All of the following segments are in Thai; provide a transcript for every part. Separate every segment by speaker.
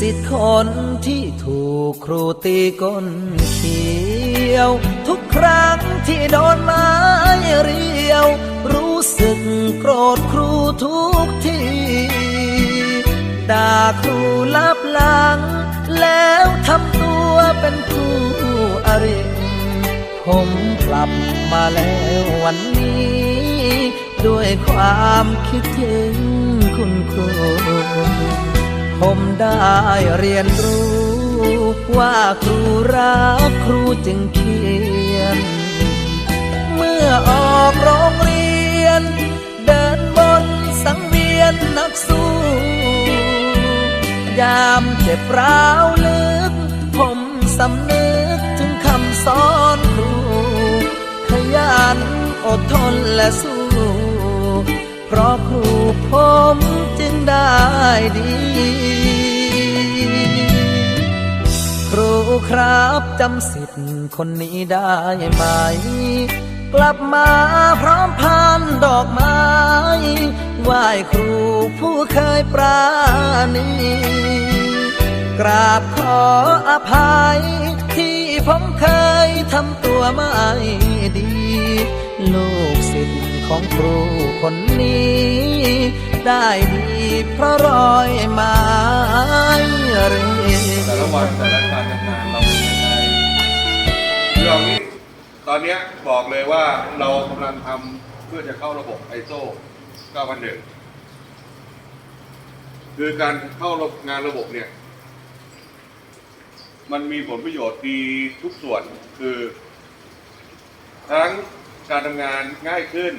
Speaker 1: สิทธิ์คนที่ถูกครูตีก้นเขียว ทุกครั้งที่โดนไม้เรียว รู้สึกโกรธครูทุกทีด่าครูลับหลัง แล้วทำตัวเป็นผู้อริผมกลับมาแล้ววันนี้ ด้วยความคิดถึงคุณครู ผมได้เรียนรู้ ว่าครูรักครูจึงเขียน เมื่อออกโรงเรียน เดินบนสังเวียนนักสู้ ยามเจ็บร้าวลึก ผมสำนึกถึงคำสอนครู ขยันอดทนและสู้ เพราะครู ผมจึงได้ดี ครูครับจำสิทธิ์คนนี้ได้ไหม กลับมาพร้อมพันดอกไม้ไหว้ครูผู้เคยปราณีกราบขออภัย ที่ผมเคยทำตัวไม่ดี ลูกศิษย์ของครูคนนี้ ได้ดีเพราะรอยไม้เรีย
Speaker 2: แต่ละวันแต่ละการทำงานเราเป็นยังไงคือเอางี้ตอนเนี้ยบอกเลยว่าเรากำลังทำเพื่อจะเข้าระบบไอโซ9001 คือการเข้างานระบบเนี่ย มันมีผลประโยชน์ดีทุกส่วนคือ ทั้งการทำงานง่ายขึ้น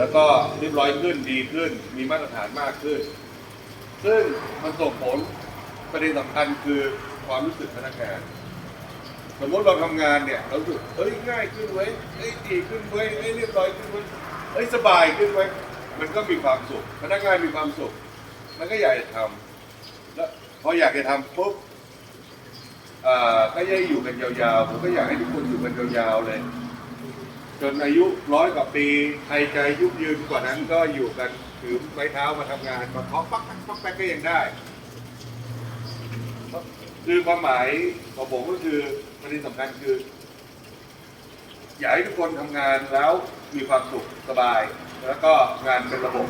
Speaker 2: แล้วก็เรียบร้อยขึ้นดีขึ้น มีมาตรฐานมากขึ้น ซึ่งมันส่งผลประเด็นสำคัญคือความรู้สึกพนักงาน สมมติเราทำงานเนี่ยเราสึกเฮ้ยง่ายขึ้นเว้ยเฮ้ยดีขึ้นเว้ยเฮ้ยเรียบร้อยขึ้นเว้ยเฮ้ยสบายขึ้นเว้ยมันก็มีความสุข พนักงานมีความสุข มันก็อยากจะทำแล้วพออยากจะทำปุ๊บอ่าก็จะอยู่กันยาวๆผมก็อยากให้ทุกคนอยู่กันยาวๆเลย จนอายุร้อยกว่าปีใครจะยุยืนกว่านั้นก็อยู่กันถือไม้เท้ามาทำงานมาท้องปักปักปักปักก็ยังได้ คือความหมายของผมก็คือประเด็นสำคัญคือ อยากให้ทุกคนทำงานแล้วมีความสุขสบาย แล้วก็งานเป็นระบบ